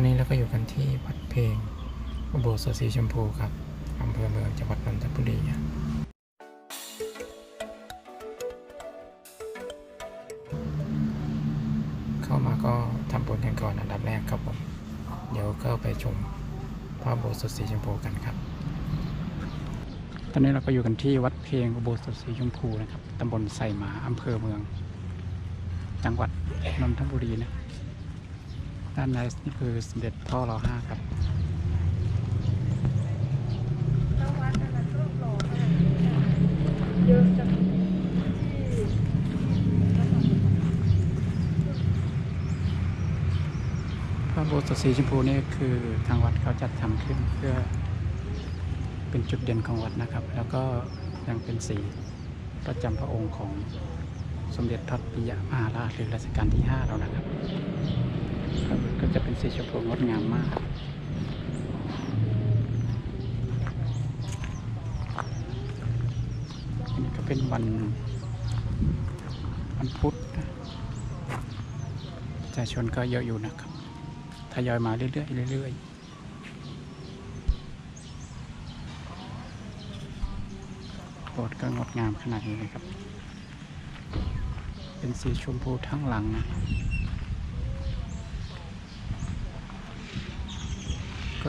อนนี้เราก็อยู่กันที่วัดเพลงอุโบสถสีชมพูครับอำเภอเมืองจังหวัดนนทบุรีเข้ามาก็ทำบุญกันก่อนอันดับแรกครับผม เดี๋ยวก็ไปชมพระอุโบสถสีชมพูกันครับ ตอนนี้เราก็อยู่กันที่วัดเพลงอุโบสถสีชมพูนะครับตำบลไซหมาอำเภอเมือง จังหวัดนนทบุรีนะ ด้านในนี่คือสมเด็จพ่อรอห้าครับแล้ววัดนั่นน่ะก็หล่อขนาดนี้อะเยอะจังที่พระอุโบสถสีชมพูนี่คือทางวัดเขาจัดทำขึ้นเพื่อเป็นจุดเด่นของวัดนะครับ แล้วก็ยังเป็นสีประจำพระองค์ของสมเด็จพระปิยมหาราชหรือรัชกาลที่ 5 เรานะครับ ครับก็จะเป็นสีชมพูงดงามมากนนี้ก็เป็นวันวันพุธนะประชาชนก็เยอะอยู่นะครับทยอยมาเรื่อยๆเรื่อยๆโบสถ์ก็งดงามขนาดนี้เลยครับ เป็นสีชมพูทั้งหลังนะ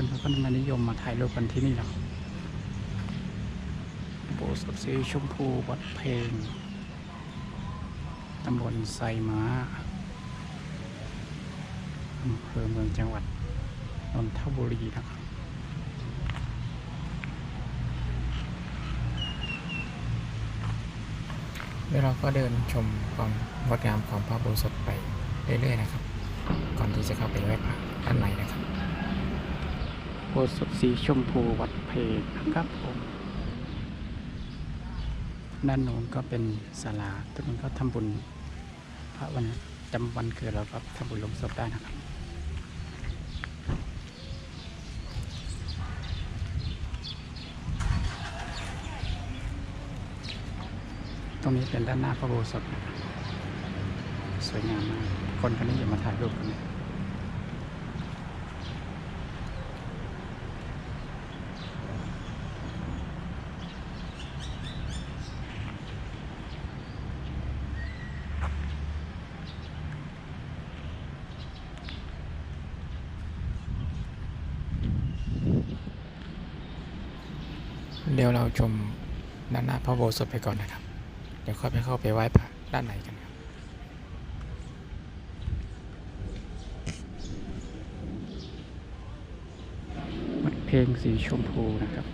คนเขาก็มานิยมมาถ่ายรูปกันที่นี่หรอกโบสถ์สีชมพูวัดเพลงตำบลไซม้าอำเภอเมืองจังหวัดนนทบุรีนะครับเดี๋ยวเราก็เดินชมความงดงามของพระอุโบสถไปเรื่อยๆนะครับ ก่อนที่จะเข้าไปไหว้พระด้านในนะครับ สถสีชมพูวัดเพลนะครับผมด้านโน้นก็เป็นศาลาทุกคนก็ทำบุญพระวันจำวันเกิดเราก็ทำบุญลงศพได้นะครับตรงนี้เป็นด้านหน้าพระโบสถนะครับสวยงามมากคนก็นิยมมาถ่ายรูปกันเลย เดี๋ยวเราชมด้านหน้าพระอุโบสถไปก่อนนะครับ เดี๋ยวค่อยไปเข้าไปไหว้พระด้านในกันครับวัดเพลงสีชมพูนะครับ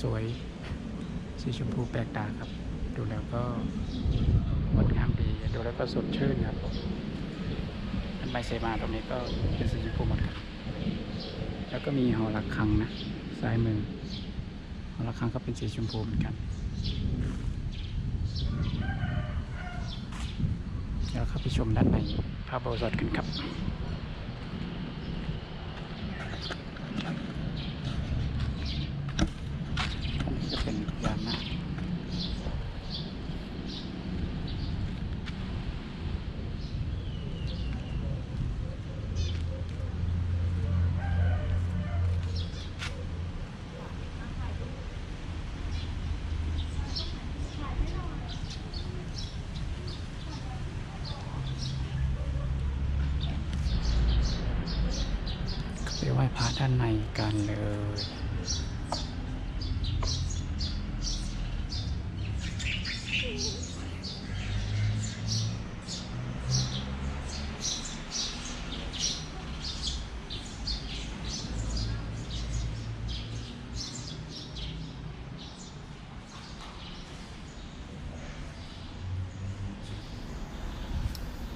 สวยสีชมพูแปลกตาครับ ดูแล้วก็งดงามดี ดูแล้วก็สดชื่นครับผม ไปเซมาตรงนี้ก็เป็นสีชมพูหมดครับแล้วก็มีหอระฆังนะซ้ายมือหอระฆังก็เป็นสีชมพูเหมือนกันเดี๋ยวเข้าไปชมด้านในพระอุโบสถกันครับ อันนี้จะเป็นยานนะไปไห ว้พระด้านในกันเลย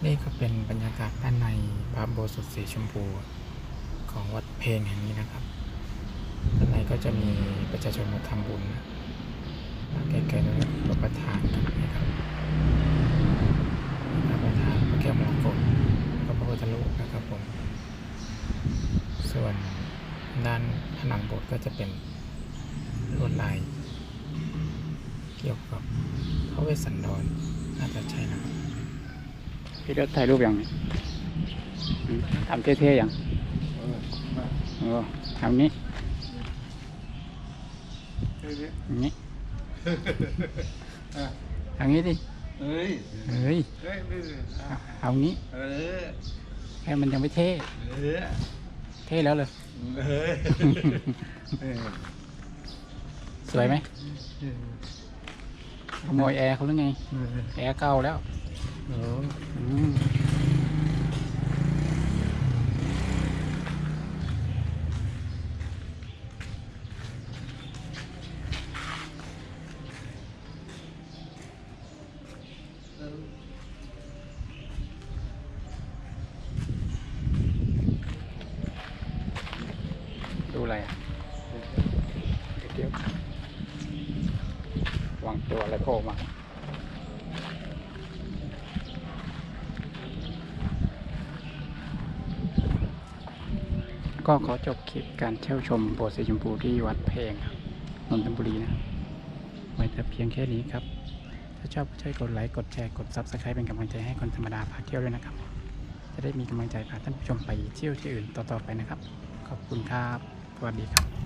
นี่ก็เป็นบรรยากาศด้านในพระโบสถสีชมพู ของวัดเพลงแห่งนี้นะครับด้านในก็จะมีประชาชนมาทำบุญนะใกล้ๆแล้วรับประทานกันนะครับรับประทานพระแก้วมรกตก็พระพุทธรูปนะครับผม ส่วนด้านผนังโบสถ์ก็จะเป็นลวดลาย เกี่ยวกับพระเวสสันดรน่าจะใช่นะครับพี่รถถ่ายรูปอยังเนี่ยอืมทำเท่ๆอยัง อ้ทำนี้อย่างนี้ทางนี้ดิ เฮ้ย เฮ้ย เฮ้ยเอาเอางี้ เออแค่มันยังไม่เท่ เออเท่แล้วเลย เออเออสวยไหมขโมยแอร์เขาหรือไง แอร์เก่าแล้ว โอ้ อืม ดูอะไรอะ เดี๋ยววางตัวอะไรโผล่มาก็ขอจบคลิปการเที่ยวชมโบสถ์สีชมพูที่วัดเพลงนนทบุรีนะ ไว้แต่เพียงแค่นี้ครับ ถ้าชอบช่วยกดไลค์กดแชร์กด Subscribe เป็นกำลังใจให้คนธรรมดาพาเที่ยวด้วยนะครับ จะได้มีกำลังใจพาท่านผู้ชมไปเที่ยวที่อื่นต่อๆไปนะครับ ขอบคุณครับ สวัสดีครับ